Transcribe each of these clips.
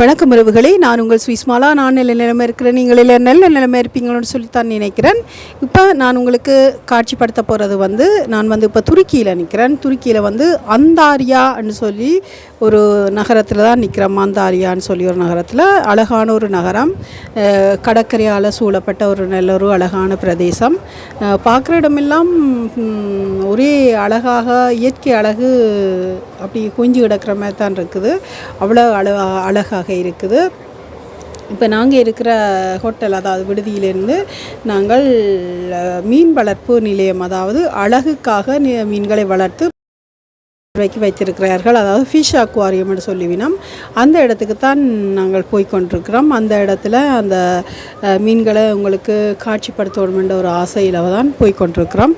வணக்கம் உறவுகளே நான் உங்கள் சுவிஸ்மாலா நான் நல்ல நிலைமை இருக்கிறேன். நீங்கள் இல்லை நல்ல நிலைமை இருப்பீங்களோன்னு சொல்லித்தான் நினைக்கிறேன். இப்போ நான் உங்களுக்கு காட்சிப்படுத்த போகிறது வந்து நான் வந்து இப்போ துருக்கியில் நிற்கிறேன் துருக்கியில் வந்து அந்தாரியான்னு சொல்லி ஒரு நகரத்தில் தான் நிற்கிறேன் அந்தாரியான்னு சொல்லி ஒரு நகரத்தில். அழகான ஒரு நகரம். கடற்கரையால் சூழப்பட்ட ஒரு நல்ல ஒரு அழகான பிரதேசம். பார்க்குற இடமெல்லாம் ஒரே அழகாக இயற்கை அழகு அப்படி குஞ்சு கிடக்கிற மாதிரி தான் இருக்குது. அவ்வளோ அழ அழகாக இருக்குது. இப்போ நாங்கள் இருக்கிற ஹோட்டல் அதாவது விடுதியிலேருந்து நாங்கள் மீன் வளர்ப்பு நிலையம் அதாவது அழகுக்காக மீன்களை வளர்த்து வைக்க வைத்திருக்கிறார்கள். அதாவது ஃபிஷ் என்று சொல்லிவினோம் அந்த இடத்துக்கு தான் நாங்கள் போய் கொண்டிருக்கிறோம். அந்த இடத்துல அந்த மீன்களை உங்களுக்கு காட்சிப்படுத்தணும் என்ற ஒரு ஆசையில் தான் போய் கொண்டிருக்கிறோம்.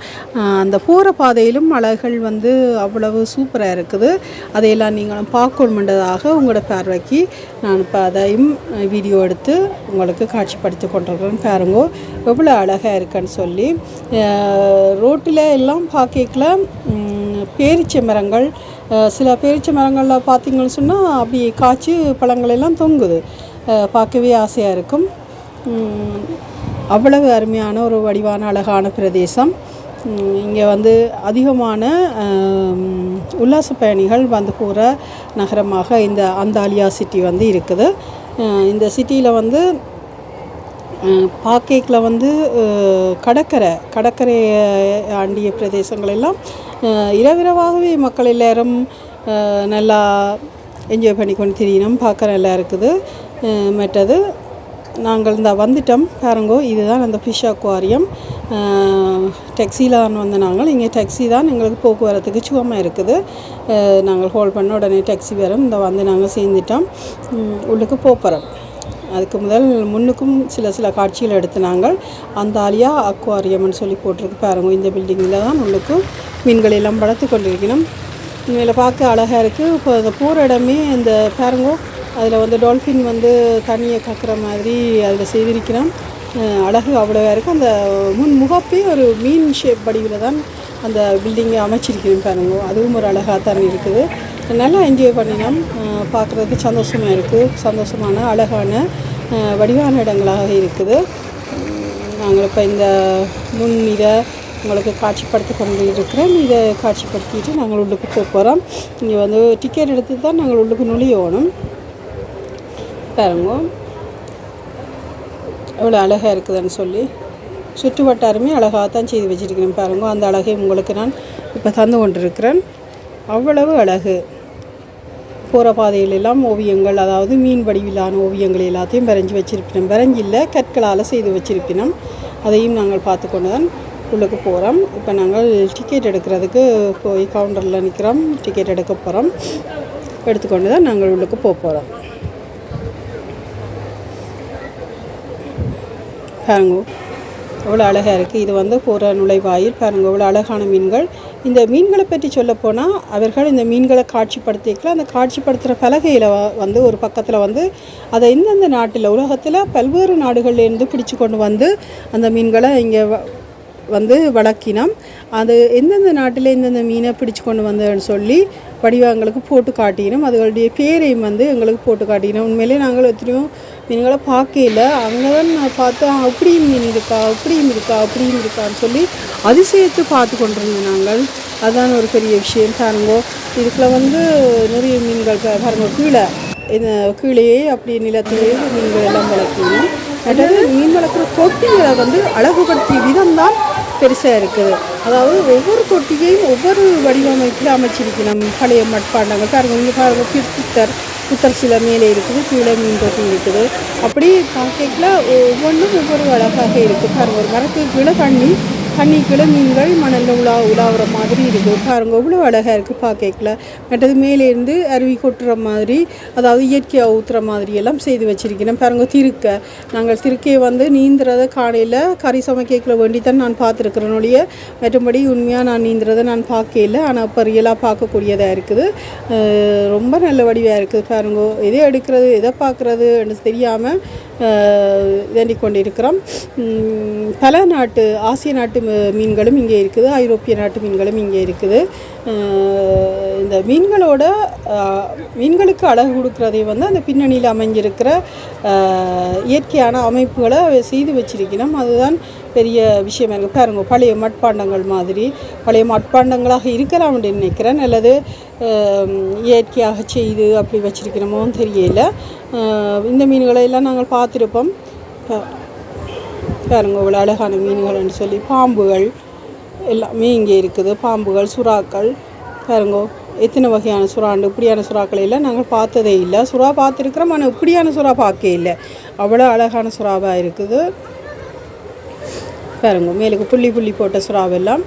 அந்த போகிற பாதையிலும் அலைகள் வந்து அவ்வளவு சூப்பராக இருக்குது. அதையெல்லாம் நீங்களும் பார்க்கணுமென்றதாக உங்களோட பார்வைக்கு நான் இப்போ அதையும் வீடியோ எடுத்து உங்களுக்கு காட்சிப்படுத்தி கொண்டிருக்கிறேன். பாருங்கோ எவ்வளோ அழகாக இருக்குன்னு சொல்லி. ரோட்டில் எல்லாம் பார்க்கல பேரிச்சை மரங்கள் சில பேரிச்சை மரங்களில் பார்த்தீங்கன்னு சொன்னால் அப்படி காய்ச்சி பழங்கள் எல்லாம் தொங்குது பார்க்கவே ஆசையாக இருக்கும். அவ்வளவு அருமையான ஒரு வடிவான அழகான பிரதேசம். இங்கே வந்து அதிகமான உல்லாச பயணிகள் வந்து போகிற நகரமாக இந்த அந்தாலியா சிட்டி வந்து இருக்குது. இந்த சிட்டியில் வந்து பாக்கேக்கில் வந்து கடற்கரை கடற்கரையை ஆண்டிய பிரதேசங்கள் எல்லாம் இரவிரவாகவே மக்கள் எல்லாரும் நல்லா என்ஜாய் பண்ணி கொண்டு திரியணும் பார்க்க நல்லா இருக்குது. மற்றது நாங்கள் இந்த வந்துட்டோம். பாருங்கோ இதுதான் அந்த ஃபிஷ் அக்வாரியம் டேக்ஸியில் தான் வந்த நாங்கள். இங்கே டேக்ஸி தான் எங்களுக்கு போக்குவரத்துக்கு சுகமாக இருக்குது. நாங்கள் ஹோல்ட் பண்ண உடனே டேக்ஸி வரும். இந்த வந்து நாங்கள் சேர்ந்துட்டோம். உள்ளுக்கு போகிறோம் அதுக்கு முதல் முன்னுக்கும் சில சில காட்சிகள் எடுத்து நாங்கள் அந்த ஆலியா அக்வாரியம்னு சொல்லி போட்டிருக்கு பாருங்க இந்த பில்டிங்கில் தான் உள்ளுக்கு. மீன்கள் எல்லாம் வளர்த்து கொண்டிருக்கிறோம் இதில் பார்க்க அழகாக இருக்குது இப்போ அந்த போகிற இடமே இந்த பாருங்கோ. அதில் வந்து டால்ஃபின் வந்து தண்ணியை கக்குற மாதிரி அதில் செய்திருக்கிறோம் அழகு அவ்வளோவா இருக்குது அந்த முன் முகப்பே ஒரு மீன் ஷேப் வடிவில் தான் அந்த பில்டிங்கை அமைச்சிருக்கிறேன் பாருங்க. அதுவும் ஒரு அழகாக தான் இருக்குது. நல்லா என்ஜாய் பண்ணினோம். பார்க்குறதுக்கு சந்தோஷமாக இருக்குது சந்தோஷமான அழகான வடிவான இடங்களாக இருக்குது. நாங்கள் இப்போ இந்த முன் உங்களுக்கு காட்சிப்படுத்தி கொண்டு இருக்கிறேன் இதை காட்சிப்படுத்திட்டு நாங்கள் உள்ளுக்கு போக போகிறோம் இங்கே வந்து டிக்கெட் எடுத்து தான் நாங்கள் உள்ளுக்கு நுழையணும். பாருங்க. எவ்வளோ அழகாக இருக்குதுன்னு சொல்லி. சுற்று வட்டாரமே அழகாக தான் செய்து வச்சுருக்கிறேன் பாருங்க. அந்த அழகை உங்களுக்கு நான் இப்போ தந்து கொண்டிருக்கிறேன். அவ்வளவு அழகு. போகிற பாதையிலெல்லாம் ஓவியங்கள் அதாவது மீன் வடிவிலான ஓவியங்கள் எல்லாத்தையும் வரைஞ்சி வச்சிருப்பினோம். வரைஞ்சில்ல கற்களால் செய்து வச்சிருப்பினோம். அதையும் நாங்கள் பார்த்து கொண்டு தான் உள்ளுக்கு போகிறோம் இப்போ நாங்கள் டிக்கெட் எடுக்கிறதுக்கு போய் கவுண்டரில் நிற்கிறோம் டிக்கெட் எடுக்க போகிறோம் எடுத்துக்கொண்டு தான் நாங்கள் உள்ளுக்கு போக போகிறோம் பாருங்க எவ்வளோ அழகாக இருக்குது இது வந்து போகிற நுழைவாயில். பாருங்கள் எவ்வளோ அழகான மீன்கள். இந்த மீன்களை பற்றி சொல்லப்போனால் அவர்கள் இந்த மீன்களை காட்சிப்படுத்திக்கலாம் அந்த காட்சிப்படுத்துகிற பலகையில் வந்து ஒரு பக்கத்தில் வந்து அதை இந்தந்த நாட்டில் உலகத்தில் பல்வேறு நாடுகள்லேருந்து பிடிச்சு கொண்டு வந்து அந்த மீன்களை இங்கே வந்து வளர்க்கினோம். அது எந்தெந்த நாட்டில் எந்தெந்த மீனை பிடிச்சு கொண்டு வந்ததுன்னு சொல்லி வடிவங்களுக்கு போட்டு காட்டினோம். அதுகளுடைய பேரையும் வந்து எங்களுக்கு போட்டு காட்டினோம். உண்மையிலே நாங்கள் எத்தனையோ மீன்களை பார்க்கல அங்கே தான் நான் பார்த்தேன் அப்படியும் மீன் இருக்கா? அப்படியும் இருக்கா? அப்படியும் இருக்கான்னு சொல்லி அதிசயத்து பார்த்து கொண்டிருந்தோம் நாங்கள். அதுதான் ஒரு பெரிய விஷயம். தானுங்கோ இதுக்குள்ள வந்து நிறைய மீன்கள் பாருங்க கீழே. இந்த கீழேயே அப்படி நிலத்திலேயே மீன்கள் எல்லாம் வளர்க்கணும் அதாவது மீன் வளர்க்குற தொட்டிகளை வந்து அழகுபடுத்திய விதம் தான் பெருசாக இருக்குது. அதாவது ஒவ்வொரு தொட்டியையும் ஒவ்வொரு வடிவமைப்பில் அமைச்சிருக்கணும். பழைய மட்பாண்டங்கள் பாருங்கள் இங்கே பாருங்கள் பி- புத்தர் புத்தர் சில மேலே இருக்குது கீழே மீன் தொட்டி இருக்குது. அப்படி பார்க்கல ஒவ்வொன்றும் ஒவ்வொரு அழகாக இருக்குது. பாருங்கள் ஒரு மரத்துக்கு கீழே தண்ணி தண்ணிக்குள்ளே கீழே மீன்கள் மணலில் உலா உலாவுற மாதிரி இருக்குது. பாருங்கள் இவ்வளோ அழகாக இருக்குது பார்க்கல மற்றது மேலேருந்து அருவி கொட்டுற மாதிரி அதாவது இயற்கையாக ஊற்றுற மாதிரி எல்லாம் செய்து வச்சுருக்கிறேன். பாருங்க திருக்க. நாங்கள் திருக்கையை வந்து நீந்துறதை காலையில் கறி சமைக்கல வேண்டி தான் நான் பார்த்துருக்குறனுடைய மற்றபடி உண்மையாக நான் நீந்துறதை நான் பார்க்கல ஆனால் இப்போ ரியலாக பார்க்கக்கூடியதாக இருக்குது. ரொம்ப நல்ல வடிவாக இருக்குது. பாருங்க எதை எடுக்கிறது எதை பார்க்குறதுன்னு தெரியாமல் வேண்டிக் கொண்டிருக்கிறோம் பல நாட்டு ஆசிய நாட்டு மீன்களும் இங்கே இருக்குது. ஐரோப்பிய நாட்டு மீன்களும் இங்கே இருக்குது. இந்த மீன்களோட மீன்களுக்கு அழகு கொடுக்குறதை வந்து அந்த பின்னணியில் அமைஞ்சிருக்கிற இயற்கையான அமைப்புகளை செய்து வச்சிருக்கணும். அதுதான் பெரிய விஷயம். எனக்கு பாருங்க பழைய மட்பாண்டங்கள் மாதிரி. பழைய மட்பாண்டங்களாக இருக்கலாம் அப்படின்னு நினைக்கிறேன். அல்லது இயற்கையாக செய்து அப்படி வச்சிருக்கணுமோன்னு தெரியல. இந்த மீன்களை எல்லாம் நாங்கள் பார்த்துருப்போம். பாருங்க இவ்வளோ அழகான மீன்கள்னு சொல்லி பாம்புகள் எல்லாமே இங்கே இருக்குது பாம்புகள் சுறாக்கள். பாருங்க எத்தனை வகையான சுறாண்டு இப்படியான சுறாக்களை எல்லாம் நாங்கள் பார்த்ததே இல்லை. சுறா பார்த்துருக்குறோம் ஆனால் இப்படியான சுறா பார்க்க இல்லை. அவ்வளோ அழகான சுறாவாக இருக்குது. பாருங்க மேலுக்கு புள்ளி புள்ளி போட்ட சுறாவெல்லாம்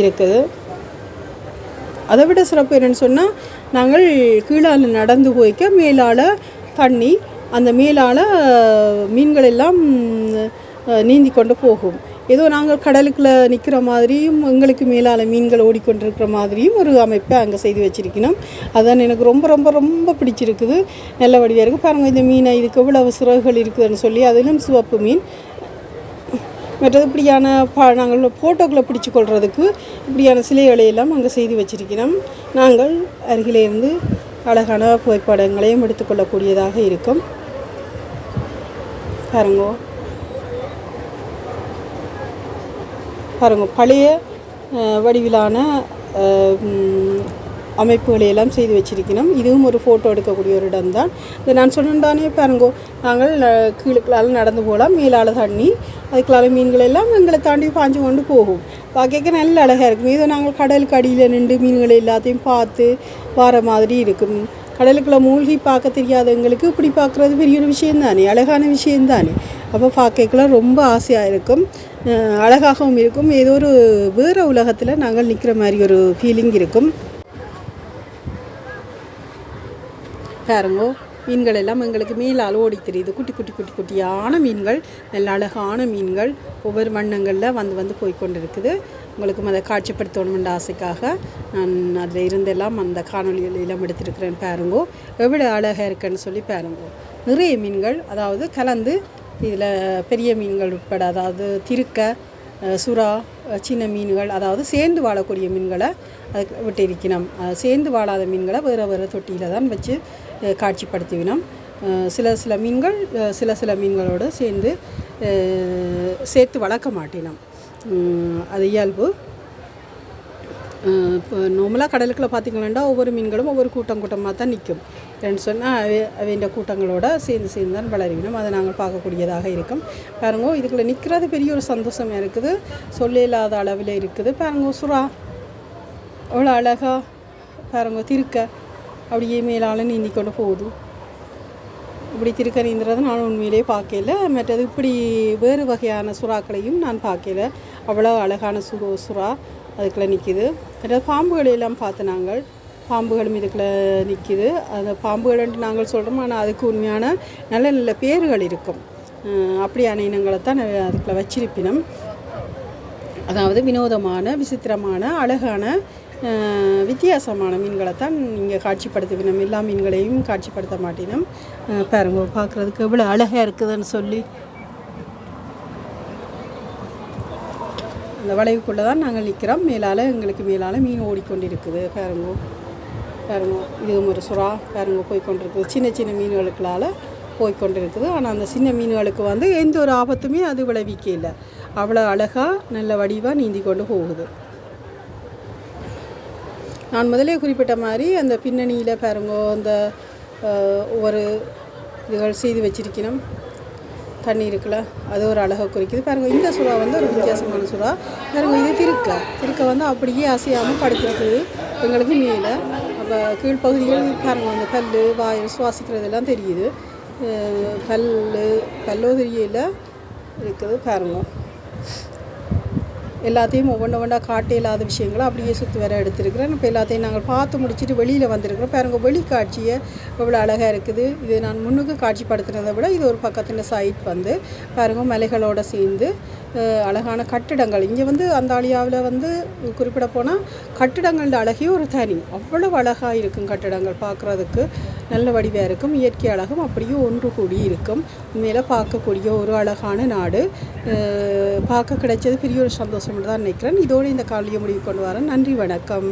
இருக்குது. அதை விட சிறப்பு என்னென்னு சொன்னால் நாங்கள் கீழால் நடந்து போய்க்க மேலால் தண்ணி அந்த மேலால் மீன்கள் எல்லாம் நீந்தி கொண்டு போகும். ஏதோ நாங்கள் கடலுக்குள்ளே நிற்கிற மாதிரியும் எங்களுக்கு மேலால் மீன்கள் ஓடிக்கொண்டிருக்கிற மாதிரியும் ஒரு அமைப்பை அங்கே செய்து வச்சிருக்கணும். அதான் எனக்கு ரொம்ப ரொம்ப ரொம்ப பிடிச்சிருக்குது. நல்ல வடிவாக இருக்குது பாருங்கள் இந்த மீனை இதுக்கு எவ்வளவு சிறகுகள் இருக்குதுன்னு சொல்லி அதிலும் சிவப்பு மீன். மற்றது இப்படியான பா நாங்கள் ஃபோட்டோக்களை பிடிச்சு கொள்றதுக்கு இப்படியான சிலைகளை எல்லாம் அங்கே செய்து வச்சிருக்கிறோம் நாங்கள் அருகிலே இருந்து அழகான புகைப்படங்களையும் எடுத்துக்கொள்ளக்கூடியதாக இருக்கும். பாருங்கோ. பாருங்க பழைய வடிவிலான அமைப்புகளை எல்லாம் செய்து வச்சிருக்கணும். இதுவும் ஒரு ஃபோட்டோ எடுக்கக்கூடிய ஒரு இடம் தான் இது நான் சொன்னதானே பாருங்கோ. நாங்கள் கீழுக்களால் நடந்து போகலாம் மேலால் தண்ணி அதுக்குள்ளால மீன்கள் எல்லாம் எங்களை தாண்டி பாஞ்சு கொண்டு போகும். பார்க்க நல்ல அழகாக இருக்கும். இதை நாங்கள் கடலுக்கு அடியில் நின்று மீன்களை எல்லாத்தையும் பார்த்து வர மாதிரி இருக்கும். கடலுக்குள்ளே மூழ்கி பார்க்க தெரியாத எங்களுக்கு இப்படி பார்க்குறது பெரிய ஒரு விஷயம் தானே அழகான விஷயம் தானே அப்போ பார்க்கலாம் ரொம்ப ஆசையாக இருக்கும். அழகாகவும் இருக்கும். ஏதோ ஒரு வேறு உலகத்தில் நாங்கள் நிற்கிற மாதிரி ஒரு ஃபீலிங் இருக்கும். பாருங்கோ மீன்கள் எல்லாம் எங்களுக்கு மேலால் ஓடி தெரியுது. குட்டி குட்டி குட்டி குட்டியான மீன்கள். நல்ல அழகான மீன்கள். ஒவ்வொரு வண்ணங்களில் வந்து வந்து போய்கொண்டிருக்குது உங்களுக்கும் அதை காட்சிப்படுத்தணுமென்ற ஆசைக்காக நான் அதில் இருந்தெல்லாம் அந்த காணொலிகள் எல்லாம் எடுத்திருக்கிறேன் பாருங்கோ. எவ்வளோ அழகாக இருக்குன்னு சொல்லி பாருங்கோ. நிறைய மீன்கள் அதாவது கலந்து இதில் பெரிய மீன்கள் உட்பட அதாவது திருக்க சுறா சின்ன மீன்கள் அதாவது சேர்ந்து வாழக்கூடிய மீன்களை அதுக்கு விட்டிருக்கணும் சேர்ந்து வாழாத மீன்களை வேறு வேறு தொட்டியில் தான் வச்சு காட்சிப்படுத்திவினோம் சில சில மீன்கள் சில சில மீன்களோடு சேர்ந்து சேர்த்து வளர்க்க மாட்டினோம். அது இயல்பு. இப்போ நார்மலாக கடலுக்குள்ள பார்த்தீங்கன்னா ஒவ்வொரு மீன்களும் ஒவ்வொரு கூட்டம் கூட்டமாக தான் நிற்கும் ரெண்டு சொன்னால் அவை அவைன்ற கூட்டங்களோட சேர்ந்து சேர்ந்து தான் வளருவினோம் அதை நாங்கள் பார்க்கக்கூடியதாக இருக்கும். பாருங்க இதுக்குள்ளே நிற்கிறது பெரிய ஒரு சந்தோஷம் இருக்குது. சொல்ல இல்லாத அளவில் இருக்குது. பாருங்க சுறா. அவ்வளோ அழகா பாருங்க திருக்க. அப்படியே மேலால் நீந்தி கொண்டு போகுது. இப்படி திருக்க நீந்துறதை நான் உண்மையிலே பார்க்கல. மற்றது இப்படி வேறு வகையான சுறாக்களையும் நான் பார்க்கல. அவ்வளோ அழகான சுறா. அதுக்குள்ளே நிற்கிது அதாவது பாம்புகளை எல்லாம் பார்த்து நாங்கள் பாம்புகளும் இதுக்குள்ளே நிற்கிது அந்த பாம்புகள்ன்ட்டு நாங்கள் சொல்கிறோம் ஆனால் அதுக்கு உண்மையான நல்ல நல்ல பேர்கள் இருக்கும். அப்படியான இனங்களை தான் அதுக்குள்ளே வச்சிருப்பினோம். அதாவது வினோதமான விசித்திரமான அழகான வித்தியாசமான மீன்களை தான் இங்கே காட்சிப்படுத்துவினோம். எல்லா மீன்களையும் காட்சிப்படுத்த மாட்டினோம். பாருங்க பார்க்குறதுக்கு எவ்வளோ அழகாக இருக்குதுன்னு சொல்லி அந்த வளைவுக்குள்ளே தான் நாங்கள் நிற்கிறோம். மேலால் எங்களுக்கு மேலால் மீன் ஓடிக்கொண்டிருக்குது. பாருங்க பாருங்க இதுவும் ஒரு சுறா. பாருங்க போய்க்கொண்டிருக்குது. சின்ன சின்ன மீன்களுக்களால் போய்க்கொண்டிருக்குது. ஆனால் அந்த சின்ன மீன்களுக்கு வந்து எந்த ஒரு ஆபத்துமே அது விளைவிக்க இல்லை. அவ்வளோ அழகாக நல்ல வடிவாக நீந்தி கொண்டு போகுது. நான் முதலே குறிப்பிட்ட மாதிரி அந்த பின்னணியில் பாருங்கோ அந்த ஒரு இதுகள் செய்து வச்சிருக்கணும் தண்ணி இருக்குல்ல அது ஒரு அழகை குறிக்குது. பாருங்கள் இந்த சுறா வந்து ஒரு வித்தியாசமான சுறா. பாருங்கள் இது திருக்க. திருக்க வந்து அப்படியே அசையாமல் படுத்துருக்குது. எங்களுக்கு மேலே. அப்போ கீழ்ப்பகுதிகள் பாருங்கள் அந்த கல் வாயில் சுவாசிக்கிறதெல்லாம் தெரியுது. பல் பல்லோ தெரியல. இருக்குது பாருங்கள் எல்லாத்தையும் ஒவ்வொன்று ஒவ்வொன்றா காட்டே இல்லாத விஷயங்களை அப்படியே சுற்றி வர எடுத்திருக்கிறேன். இப்போ எல்லாத்தையும் நாங்கள் பார்த்து முடிச்சுட்டு வெளியில் வந்திருக்கிறோம். பாருங்க வெளி காட்சியை எவ்வளோ அழகாக இருக்குது. இது நான் முன்னுக்கு காட்சிப்படுத்துனதை விட இது ஒரு பக்கத்தில் சைட் வந்து பாருங்க மலைகளோட சேர்ந்து அழகான கட்டிடங்கள். இங்கே வந்து அந்தாலியாவில் வந்து குறிப்பிட போனால் கட்டிடங்களோட அழகே ஒரு தனி. அவ்வளவு அழகாக இருக்கும் கட்டிடங்கள் பார்க்குறதுக்கு. நல்ல வடிவாக இருக்கும் இயற்கை அழகும் அப்படியே ஒன்று கூடி இருக்கும். உண்மையில பார்க்கக்கூடிய ஒரு அழகான நாடு. பார்க்க கிடைச்சது பெரிய ஒரு சந்தோஷம் தான் நினைக்கிறேன். இதோடு இந்த காலையை முடிவு கொண்டு வரேன். நன்றி வணக்கம்.